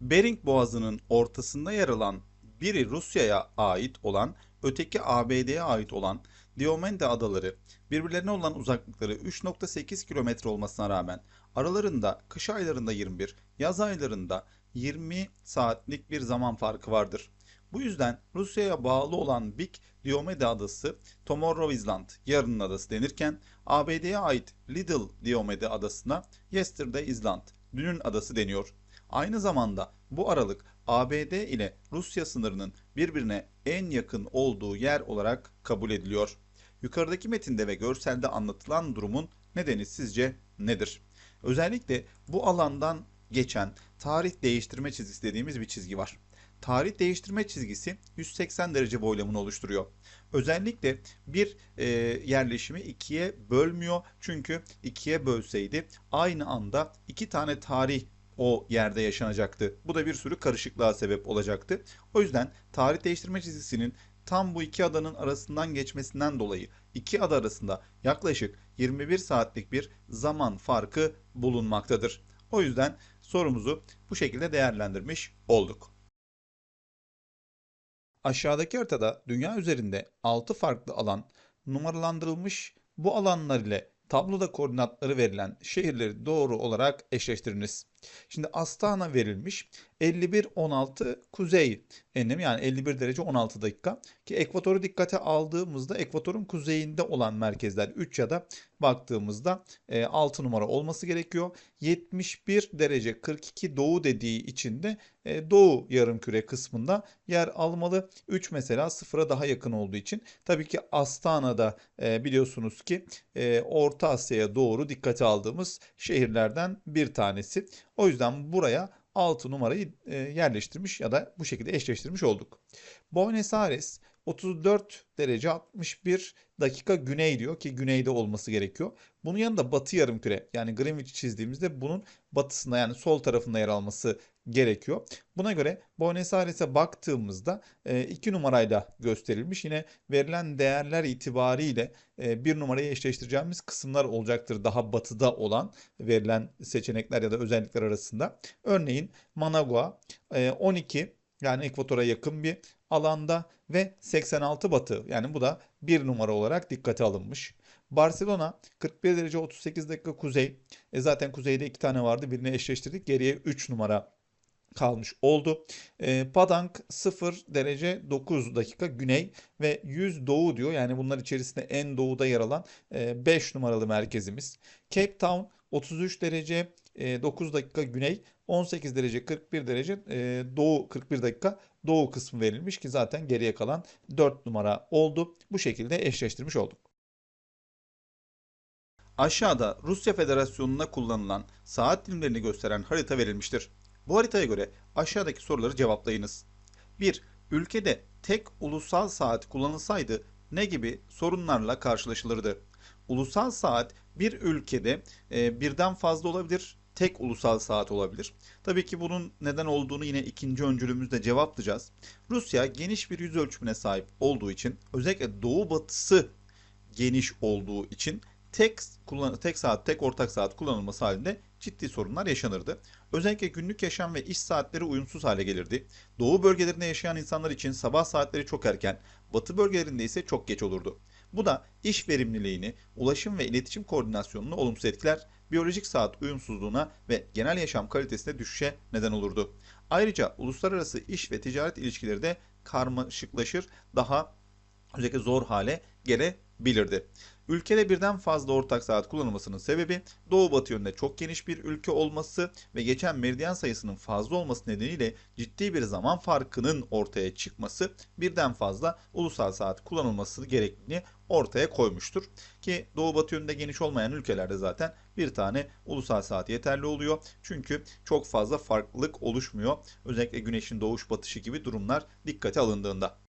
Bering Boğazı'nın ortasında yer alan biri Rusya'ya ait olan, öteki ABD'ye ait olan Diomede Adaları birbirlerine olan uzaklıkları 3.8 kilometre olmasına rağmen aralarında kış aylarında 21, yaz aylarında 20 saatlik bir zaman farkı vardır. Bu yüzden Rusya'ya bağlı olan Big Diomede Adası Tomorrow Island, yarının adası denirken ABD'ye ait Little Diomede Adası'na Yesterday Island, dünün adası deniyor. Aynı zamanda bu aralık ABD ile Rusya sınırının birbirine en yakın olduğu yer olarak kabul ediliyor. Yukarıdaki metinde ve görselde anlatılan durumun nedeni sizce nedir? Özellikle bu alandan geçen tarih değiştirme çizgisi dediğimiz bir çizgi var. Tarih değiştirme çizgisi 180 derece boylamını oluşturuyor. Özellikle bir e, yerleşimi ikiye bölmüyor. Çünkü ikiye bölseydi aynı anda iki tane tarih o yerde yaşanacaktı. Bu da bir sürü karışıklığa sebep olacaktı. O yüzden tarih değiştirme çizgisinin tam bu iki adanın arasından geçmesinden dolayı iki ada arasında yaklaşık 21 saatlik bir zaman farkı bulunmaktadır. O yüzden sorumuzu bu şekilde değerlendirmiş olduk. Aşağıdaki haritada dünya üzerinde 6 farklı alan numaralandırılmış. Bu alanlar ile tabloda koordinatları verilen şehirleri doğru olarak eşleştiriniz. Şimdi Astana verilmiş. 51-16 kuzey enlemi yani 51 derece 16 dakika. Ki ekvatoru dikkate aldığımızda ekvatorun kuzeyinde olan merkezler 3 ya da baktığımızda 6 numara olması gerekiyor. 71 derece 42 doğu dediği için de doğu yarımküre kısmında yer almalı. 3 mesela sıfıra daha yakın olduğu için. Tabii ki Astana'da biliyorsunuz ki Orta Asya'ya doğru dikkate aldığımız şehirlerden bir tanesi. O yüzden buraya 6 numarayı e, yerleştirmiş ya da bu şekilde eşleştirmiş olduk. Buenos Aires 34 derece 61 dakika güney diyor ki güneyde olması gerekiyor. Bunun yanında batı yarımküre yani Greenwich çizdiğimizde bunun batısında yani sol tarafında yer alması gerekiyor. Buna göre Buenos Aires'e baktığımızda 2 e, numarayla gösterilmiş. Yine verilen değerler itibariyle e, bir numarayı eşleştireceğimiz kısımlar olacaktır. Daha batıda olan verilen seçenekler ya da özellikler arasında. Örneğin Managua 12 e, yani ekvatora yakın bir alanda ve 86 batı yani bu da bir numara olarak dikkate alınmış. Barcelona 41 derece 38 dakika kuzey. E zaten kuzeyde iki tane vardı birini eşleştirdik geriye 3 numara kalmış oldu. E, Padang 0 derece 9 dakika güney ve 100 doğu diyor. Yani bunlar içerisinde en doğuda yer alan e, 5 numaralı merkezimiz. Cape Town 33 derece 9 dakika güney, 18 derece 41 derece doğu 41 dakika doğu kısmı verilmiş ki zaten geriye kalan 4 numara oldu. Bu şekilde eşleştirmiş olduk. Aşağıda Rusya Federasyonu'na kullanılan saat dilimlerini gösteren harita verilmiştir. Bu haritaya göre aşağıdaki soruları cevaplayınız. 1. Ülkede tek ulusal saat kullanılsaydı ne gibi sorunlarla karşılaşılırdı? Ulusal saat bir ülkede e, birden fazla olabilir, tek ulusal saat olabilir. Tabii ki bunun neden olduğunu yine ikinci öncülümüzde cevaplayacağız. Rusya geniş bir yüz ölçümüne sahip olduğu için özellikle doğu batısı geniş olduğu için tek kullan tek saat, tek ortak saat kullanılması halinde ciddi sorunlar yaşanırdı. Özellikle günlük yaşam ve iş saatleri uyumsuz hale gelirdi. Doğu bölgelerinde yaşayan insanlar için sabah saatleri çok erken, batı bölgelerinde ise çok geç olurdu. Bu da iş verimliliğini, ulaşım ve iletişim koordinasyonunu olumsuz etkiler, biyolojik saat uyumsuzluğuna ve genel yaşam kalitesine düşüşe neden olurdu. Ayrıca uluslararası iş ve ticaret ilişkileri de karmaşıklaşır, daha özellikle zor hale gelebilirdi. Ülkede birden fazla ortak saat kullanılmasının sebebi doğu batı yönünde çok geniş bir ülke olması ve geçen meridyen sayısının fazla olması nedeniyle ciddi bir zaman farkının ortaya çıkması birden fazla ulusal saat kullanılması gerektiğini ortaya koymuştur. Ki doğu batı yönünde geniş olmayan ülkelerde zaten bir tane ulusal saat yeterli oluyor. Çünkü çok fazla farklılık oluşmuyor. Özellikle güneşin doğuş batışı gibi durumlar dikkate alındığında.